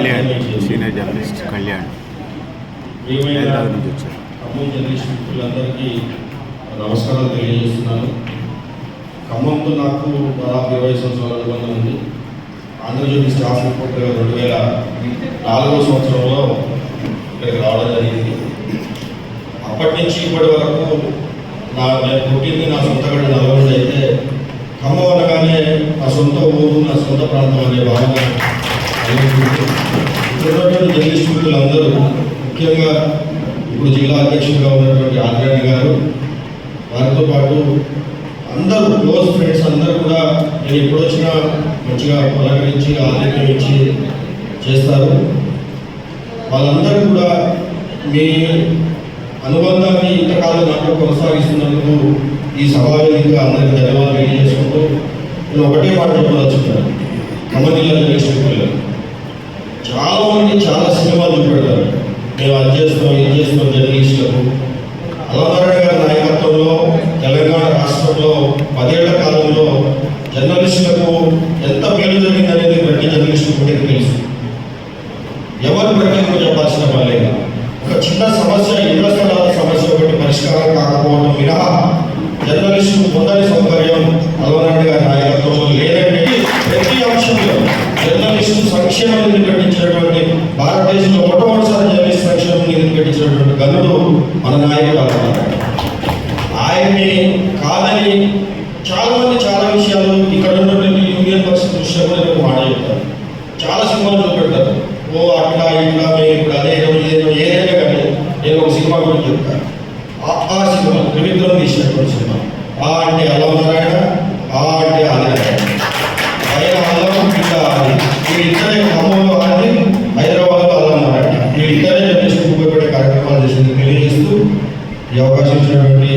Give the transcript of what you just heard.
Kalyan senior journalist Kalyan Hyderabad నుంచి వచ్చారు. Khammam journalist మిత్రులందరికీ నమస్కారాలు తెలియజేస్తున్నాను. ఖమ్మంతో నాకు దాదాపు ఇరవై సంవత్సరాల అనుబంధం ఉంది. ఆంధ్రజ్యోతి స్టాఫ్ రిపోర్టర్గా రెండు వేల నాలుగో సంవత్సరంలో ఇక్కడికి రావడం జరిగింది. అప్పటి నుంచి ఇప్పటి వరకు నా నేను పుట్టింది నా సొంత గడ్డ నల్గొండ అయితే ఖమ్మం అనగానే నా సొంత ఊరు నా సొంత ప్రాంతం అనే భావన ఉన్నటువంటి జర్నలిస్ట్ మిత్రులందరూ ముఖ్యంగా ఇప్పుడు జిల్లా అధ్యక్షుడిగా ఉన్నటువంటి ఆదిరాణి గారు వారితో పాటు అందరూ క్లోజ్ ఫ్రెండ్స్ అందరూ కూడా నేను ఎప్పుడు వచ్చినా మంచిగా పలకరించి ఆదరణ చేస్తారు. వాళ్ళందరూ కూడా మీ అనుబంధాన్ని ఇంతకాలం నాకు కొనసాగిస్తున్నందుకు ఈ సమావేశంగా అందరికీ ధన్యవాదాలు తెలియజేసుకుంటూ నేను ఒకటే మాట చెప్పదలుచుకున్నాను. ఖమ్మం జిల్లా చాలా మంది చాలా సినిమాలు చూపెడతారు. మేము అది చేస్తాం ఇది చేస్తాం జర్నలిస్టులకు అల్లనారాయణ గారి నాయకత్వంలో తెలంగాణ రాష్ట్రంలో పదేళ్ళ కాలంలో జర్నలిస్టులకు ఎంత మేలు జరిగిందనేది ప్రతి జర్నలిస్టు కూడా తెలుసు. ఎవరు ప్రత్యేకంగా చెప్పాల్సిన వాళ్ళే ఒక చిన్న సమస్య ఇళ్ళ స్థలాలు సమస్య ఒకటి పరిష్కారం కాకపోవడం మినహా జర్నలిస్టు పొందని సౌకర్యం అల్లనారాయణ గారి నాయకత్వంలో లేదంటే ప్రతి అంశంలో జర్నలిస్టు సంక్షేమం నిధి పెట్టించినటువంటి భారతదేశంలో మొట్టమొదటిసారి జర్నలిస్ట్ సంక్షేమం నిధి పెట్టించినటువంటి గనుడు మన నాయకుడు అల్లనారాయణ ఆయన్ని కాదని చాలా మంది చాలా విషయాలు ఇక్కడ ఉన్నటువంటి యూనియన్ పరిస్థితి దృష్ట్యా నేను మాట చాలా సినిమాలు చూపెడతారు. ఓ అట్లా ఇట్లా మేము ఇప్పుడు అదే ఏదో ఏదైనా కానీ నేను ఒక సినిమా గురించి చెప్తాను. ఆ సినిమా త్రివిక్రమ్ తీసినటువంటి సినిమా. ఆ అంటే అల్లం నారాయణ ఆ అంటే ఆదినారాయణ వీళ్ళిద్దరే ఖమ్మంలో ఆది హైదరాబాద్లో అల్లం నారాయణ వీళ్ళిద్దరే జర్నలిస్ట్ ఉపయోగపడే కార్యక్రమాలు చేసింది తెలియజేస్తూ ఈ అవకాశం ఇచ్చినటువంటి